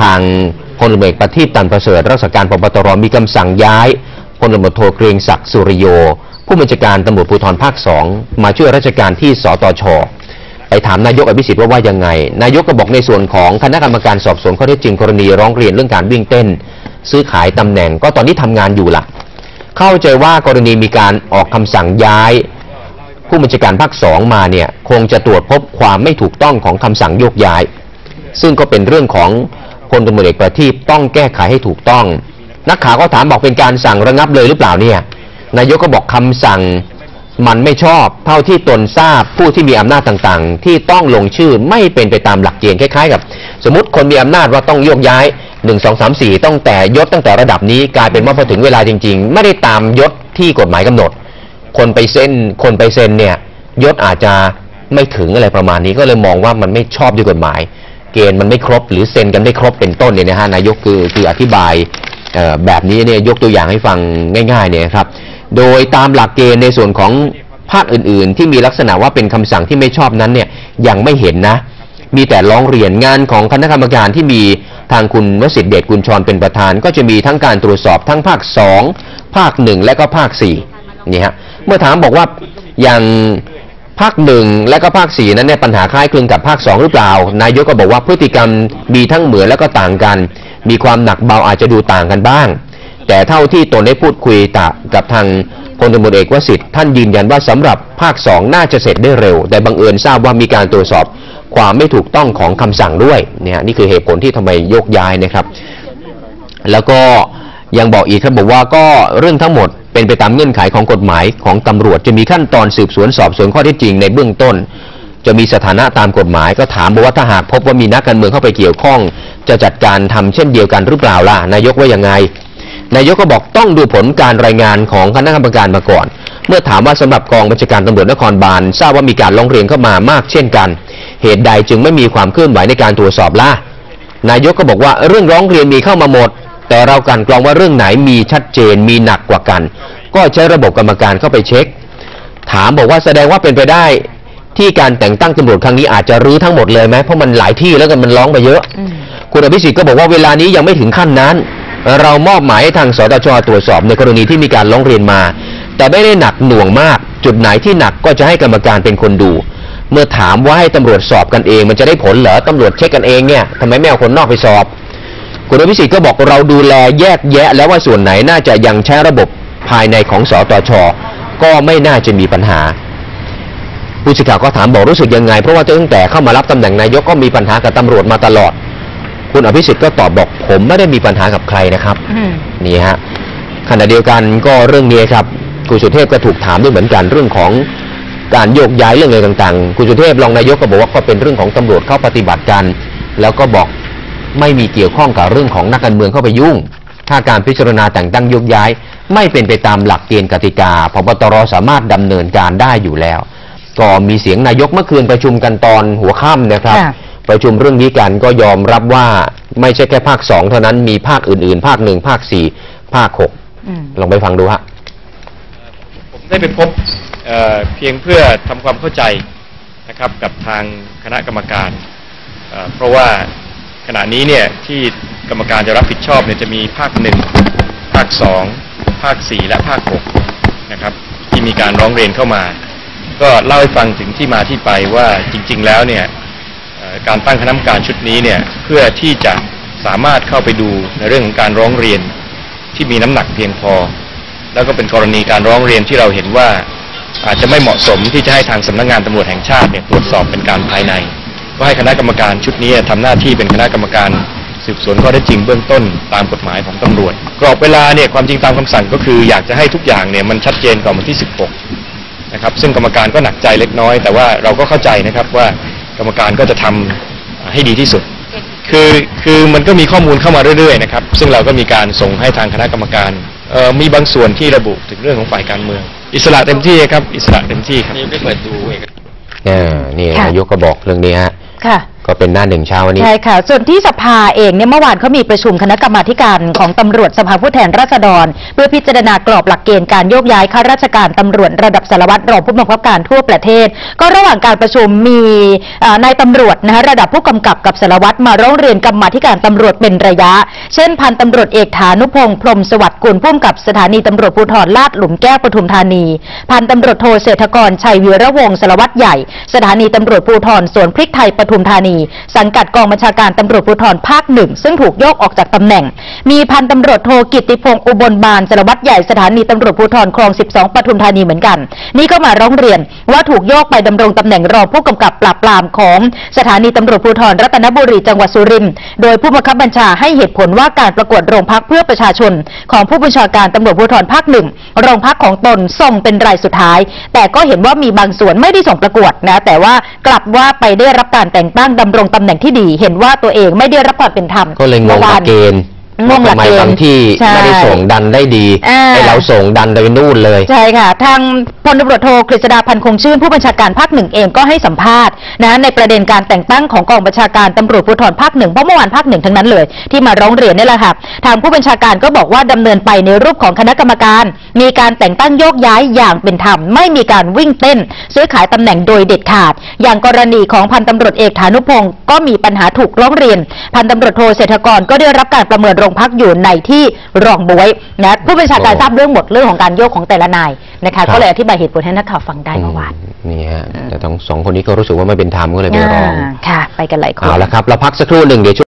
ทางพลตำรวจเอกประทีปตันประเสริฐรักษาการพบตรมีคำสั่งย้ายพลตำรวจโทเกรียงศักดิ์สุริโย ผู้บัญชาการตำรวจภูธรภาคสองมาช่วยราชการที่สตชไปถามนายกอภิสิทธิ์ว่าว่ายังไง นายกก็บอกในส่วนของคณะกรรมการสอบสวนข้อเท็จจริงกรณีร้องเรียนเรื่องการวิ่งเต้น ซื้อขายตำแหน่งก็ตอนนี้ทำงานอยู่ล่ะ เข้าใจว่ากรณีมีการออกคำสั่งย้าย ผู้บัญชาการภาคสองมาเนี่ยคงจะตรวจพบความไม่ถูกต้องของคำสั่งโยกย้าย ซึ่งก็เป็นเรื่องของ พลตำรวจเอกประทีปต้องแก้ไขให้ถูกต้อง นักข่าวก็ถามบอกเป็นการสั่งระงับเลยหรือเปล่าเนี่ย นายกก็บอกคำสั่งมันไม่ชอบ เท่าที่ตนทราบผู้ที่มีอำนาจต่างๆ ที่ต้องลงชื่อไม่เป็นไปตามหลักเกณฑ์คล้ายๆกับ สมมติคนมีอำนาจว่าต้องโยกย้าย1 2 3 4ต้องแต่ยศตั้งแต่ระดับนี้กลายเป็นว่าพอถึงเวลาจริง ๆ ไม่ได้ตามยศที่กฎหมายกำหนด คนไปเซ็นคนไปเซ็นเนี่ยยศอาจจะไม่ถึงอะไรประมาณนี้ก็เลยมองว่ามันไม่ชอบด้วยกฎหมาย เกณฑ์มันไม่ครบ หรือเซ็นกันไม่ครบเป็นต้นเนี่ยนะฮะนายกคือคืออธิบายแบบนี้เนี่ยยกตัวอย่างให้ฟังง่ายๆเนี่ยครับ โดยตามหลักเกณฑ์ในส่วนของภาคอื่นๆ ที่มีลักษณะว่าเป็นคำสั่งที่ไม่ชอบนั้นเนี่ยยังไม่เห็นนะ มีแต่ร้องเรียนงานของคณะกรรมการที่มีทางคุณวสิทธิเดชกุลชรเป็นประธาน ก็จะมีทั้งการตรวจสอบทั้งภาค 2 ภาค 1 และก็ภาค4นี่ฮะเมื่อถามบอกว่าอย่าง ภาคหนึ่งและก็ภาคสี่นั้นเนี่ยปัญหาคล้ายคลึงกับภาคสองหรือเปล่า นายกก็บอกว่าพฤติกรรมมีทั้งเหมือนและก็ต่างกัน มีความหนักเบาอาจจะดูต่างกันบ้าง แต่เท่าที่ตนได้พูดคุยตะกับทางพลตำรวจเอกวสิทธิ์ท่านยืนยันว่าสำหรับภาคสองน่าจะเสร็จได้เร็ว แต่บังเอิญทราบว่ามีการตรวจสอบความไม่ถูกต้องของคำสั่งด้วยเนี่ยนี่คือเหตุผลที่ทำไมโยกย้ายนะครับ แล้วก็ยังบอกอีกครับบอกว่าก็เรื่องทั้งหมดเป็นไปตามเงื่อนไขของกฎหมายของตำรวจจะมีขั้นตอนสืบสวนสอบสวนข้อเท็จจริงในเบื้องต้น จะมีสถานะตามกฎหมายก็ถามบอกว่าถ้าหากพบว่ามีนักการเมืองเข้าไปเกี่ยวข้อง จะจัดการทำเช่นเดียวกันหรือเปล่าล่ะนายกว่ายังไง นายกก็บอกต้องดูผลการรายงานของคณะกรรมการมาก่อน เมื่อถามว่าสำหรับกองบัญชาการตำรวจนครบาลทราบว่ามีการร้องเรียนเข้ามามากเช่นกัน เหตุใดจึงไม่มีความเคลื่อนไหวในการตรวจสอบล่ะนายกก็บอกว่าเรื่องร้องเรียนมีเข้ามาหมด แต่เรากลันกรองว่าเรื่องไหนมีชัดเจนมีหนักกว่ากัน ก็ใช้ระบบกรรมการเข้าไปเช็ค ถามบอกว่าแสดงว่าเป็นไปได้ที่การแต่งตั้งตำรวจครั้งนี้อาจจะรื้อทั้งหมดเลยไหมเพราะมันหลายที่แล้วกันมันร้องไปเยอะอืมคุณอภิสิทธิ์ก็บอกว่าเวลานี้ยังไม่ถึงขั้นนั้น เรามอบหมายให้ทางสตชตรวจสอบในกรณีที่มีการร้องเรียนมา แต่ไม่ได้หนักหน่วงมาก จุดไหนที่หนักก็จะให้กรรมการเป็นคนดู เมื่อถามว่าให้ตำรวจสอบกันเอง มันจะได้ผลเหรอตำรวจเช็คกันเองเนี่ยทำไมไม่เอาคนนอกไปสอบ คุณอภิสิทธิ์ก็บอกเราดูแลแยกแยะแล้วว่าส่วนไหนน่าจะยังใช้ระบบภายในของสตชก็ไม่น่าจะมีปัญหา ผู้สื่อข่าวก็ถามบอกรู้สึกยังไง เพราะว่าตั้งแต่เข้ามารับตำแหน่งนายกก็มีปัญหากับตำรวจมาตลอด คุณอภิสิทธิ์ก็ตอบบอกผมไม่ได้มีปัญหากับใครนะครับอืมนี่ฮะขณะเดียวกันก็เรื่องนี้ครับคุณสุเทพก็ถูกถามด้วยเหมือนกันเรื่องของการโยกย้ายเรื่องอะไรต่างๆ คุณสุเทพรองนายกก็บอกว่าก็เป็นเรื่องของตำรวจเข้าปฏิบัติกัน แล้วก็บอก ไม่มีเกี่ยวข้องกับเรื่องของนักการเมืองเข้าไปยุ่ง ถ้าการพิจารณาแต่งตั้งโยกย้าย ไม่เป็นไปตามหลักเกณฑ์กติกาพบตรสามารถดำเนินการได้อยู่แล้ว ก็มีเสียงนายกเมื่อคืนประชุมกันตอนหัวค่ำนะครับค่ะประชุมเรื่องนี้กันก็ยอมรับว่าไม่ใช่แค่ภาคสองเท่านั้นมีภาคอื่นๆ ภาคหนึ่งภาคสี่ภาคหกอืมลองไปฟังดูฮะผมได้ไปพบเอ่อเพียงเพื่อทำความเข้าใจนะครับกับทางคณะกรรมการเอ่อเพราะว่า ขณะนี้เนี่ยที่กรรมการจะรับผิดชอบเนี่ยจะมีภาคหนึ่งภาคสองภาคสี่และภาคหกนะครับ ที่มีการร้องเรียนเข้ามา ก็เล่าให้ฟังถึงที่มาที่ไปว่าจริง ๆ แล้วเนี่ยการตั้งคณะกรรมการชุดนี้เนี่ยเพื่อที่จะสามารถเข้าไปดูในเรื่องของการร้องเรียนที่มีน้ำหนักเพียงพอ แล้วก็เป็นกรณีการร้องเรียนที่เราเห็นว่าอาจจะไม่เหมาะสมที่จะให้ทางสำนักงานตำรวจแห่งชาติเนี่ยตรวจสอบเป็นการภายใน ก็ให้คณะกรรมการชุดนี้ทำหน้าที่เป็นคณะกรรมการสืบสวนข้อเท็จจริงเบื้องต้นตามกฎหมายของตำรวจ กรอบเวลาเนี่ยความจริงตามคำสั่งก็คืออยากจะให้ทุกอย่างเนี่ยมันชัดเจนก่อนวันที่ 16 นะครับ ซึ่งกรรมการก็หนักใจเล็กน้อย แต่ว่าเราก็เข้าใจนะครับว่ากรรมการก็จะทำให้ดีที่สุด คือคือมันก็มีข้อมูลเข้ามาเรื่อยๆนะครับ ซึ่งเราก็มีการส่งให้ทางคณะกรรมการเอ่อมีบางส่วนที่ระบุถึงเรื่องของฝ่ายการเมือง อิสระเต็มที่ครับ อิสระเต็มที่ครับเออนี่ค่ะนายกก็บอกเรื่องนี้ฮะ ค่ะ ก็เป็นหน้าหนึ่งเช้าวันนี้ ใช่ค่ะ ส่วนที่สภาเองเนี่ยเมื่อวานเขามีประชุมคณะกรรมาการของตำรวจสภาผู้แทนราษฎร เพื่อพิจารณากรอบหลักเกณฑ์การโยกย้ายข้าราชการตำรวจระดับสารวัตรรองผู้บังคับการทั่วประเทศ ก็ระหว่างการประชุมมีนายตำรวจนะคะระดับผู้กำกับกับสารวัตรมาร้องเรียนกรรมาธิการตำรวจเป็นระยะ เช่นพันตำรวจเอกฐานุพงศ์พรมสวัสดิ์กุลผู้กำกับสถานีตำรวจภูธรลาดหลุมแก้วปทุมธานี พันตำรวจโทเศรษฐกรชัยวีระวงศ์สารวัตรใหญ่ สถานีตำรวจภูธรสวนพริกไทยปทุมธานีสังกัดกองบัญชาการตำรวจภูธรภาคหนึ่งซึ่งถูกโยกออกจากตำแหน่ง มีพันตำรวจโทกิติพงศ์อุบลบานสารวัตรใหญ่สถานีตำรวจภูธรคลอง 12 ปทุมธานีเหมือนกัน นี่ก็มาร้องเรียนว่าถูกโยกไปดำรงตำแหน่งรองผู้กำกับปราบปรามของสถานีตำรวจภูธรรัตนบุรีจังหวัดสุรินทร์โดยผู้บังคับบัญชาให้เหตุผลว่าการประกวดโรงพักเพื่อประชาชน ของผู้บัญชาการตำรวจภูธรภาคหนึ่งโรงพักของตนส่งเป็นรายสุดท้าย แต่ก็เห็นว่ามีบางส่วนไม่ได้ส่งประกวดนะแต่ว่ากลับว่าไปได้รับการแต่งตั้งดำรงตำแหน่งที่ดี เห็นว่าตัวเองไม่ได้รับความเป็นธรรมก็เลยงงหลักเกณฑ์ งงหลักทำไมเกณฑ์บางที่ใช่ ไม่ได้ส่งดันได้ดีอ่า ไอเราส่งดันไปนู่นเลย ใช่ค่ะ ทางพลตำรวจโทกฤษดาพันธ์คงชื่นผู้บัญชาการภาคหนึ่งเองก็ให้สัมภาษณ์นะในประเด็นการแต่งตั้งของกองบัญชาการตำรวจภูธรภาคหนึ่งเพราะเมื่อวานภาคหนึ่งทั้งนั้นเลย ที่มาร้องเรียนนี่แหละค่ะทางผู้บัญชาการก็บอกว่าดำเนินไปในรูปของคณะกรรมการ มีการแต่งตั้งโยกย้ายอย่างเป็นธรรมไม่มีการวิ่งเต้น ซื้อขายตำแหน่งโดยเด็ดขาด อย่างกรณีของพันตำรวจเอกฐานุพงศ์ก็มีปัญหาถูกร้องเรียน พันตำรวจโทเศรษฐกรก็ได้รับการประเมินโรงพักอยู่ในที่รองบวยนะผู้บัญชาการทราบเรื่องหมดเรื่องของการโยกของแต่ละนายนะครัคะบก็เลยอธิบายเหตุผลให้นักข่าวฟังได้เมื่อวานนี่ฮะแต่ทั้งสองคนนี้ก็รู้สึกว่าไม่เป็นธรรมก็เลยไปร้องาค่ะ ไปกันหลายคนเอาละครับเราพักสักครู่หนึ่งเดี๋ยว